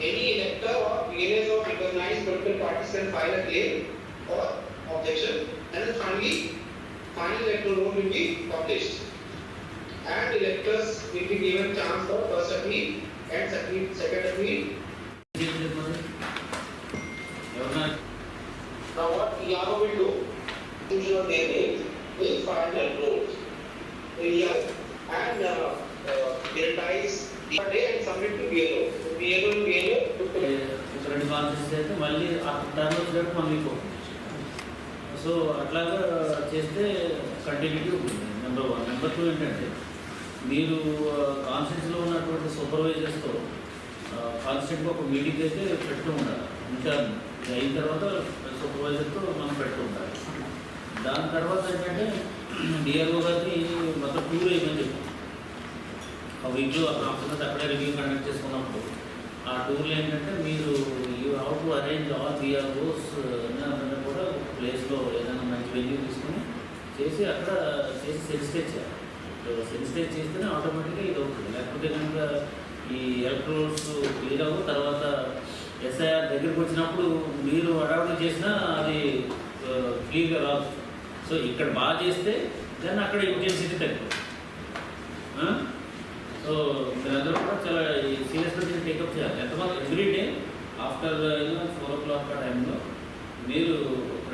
any elector or PNS of recognized political parties can file a claim or objection and then finally final electoral roll will be published and electors will be given chance for first appeal and second, second appeal. Now what ERO will do, institution of their name will find a role in ERO And uh, uh, digitize and submit to BLO. So BLO, BLO, రెండు concepts అయితే మళ్ళీ ఆ turn వచ్చినట్టు మళ్ళీ so అట్లాగా చేస్తే continuity ఉంటుంది. Number one number two ఏంటంటే మీరు కాన్స్టిట్యూన్సీలో ఉన్నటువంటి సూపర్వైజర్స్తో కాన్స్టెంట్గా ఒక మీటింగ్ అయితే పెడుతూ ఉండాలి. ఇంటర్న్ అయిన తర్వాత సూపర్వైజర్తో మనం పెడుతూ ఉండాలి. దాని తర్వాత ఏంటంటే డిఆర్ఓ గారిని మొత్తం టూర్ అయ్యమని చెప్పాం ఆ వీక్లో ఆఫ్టర్ అక్కడే రివ్యూ కండక్ట్ చేసుకున్నప్పుడు ఆ టూర్లో ఏంటంటే మీరు you how to arrange all BROs అన్నీ కూడా ఒక ప్లేస్లో ఏదైనా మంచి వెన్యూ తీసుకొని చేసి అక్కడ చేసి సెన్సిటైజ్ చేయాలి. సెన్సిటైజ్ చేస్తేనే ఆటోమేటిక్గా ఇది అవుతుంది. లేకపోతే కనుక ఈ ఎలక్ట్రోల్స్ క్లియర్ అవ్వు తర్వాత ఎస్ఐఆర్ దగ్గరికి వచ్చినప్పుడు మీరు అడవడం చేసినా అది క్లియర్గా రాదు. సో ఇక్కడ బాగా చేస్తే దాన్ని అక్కడ ఇంటెన్సిటీ తగ్గుతుంది. సో మీరందరూ కూడా చాలా సీరియస్గా దీన్ని టేకప్ చేయాలి. ఎంతమంది every day after four o'clock ఆ టైంలో మీరు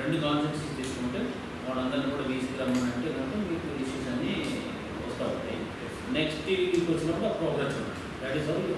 రెండు కాన్సెప్ట్స్ తీసుకుంటే వాళ్ళందరినీ కూడా వీసీకి రమ్మనంటే కనుక మీకు ఇష్యూస్ అన్నీ వస్తూ ఉంటాయి. నెక్స్ట్ వీక్ వచ్చినప్పుడు ఆ ప్రోగ్రెస్ ఉంటుంది. That is all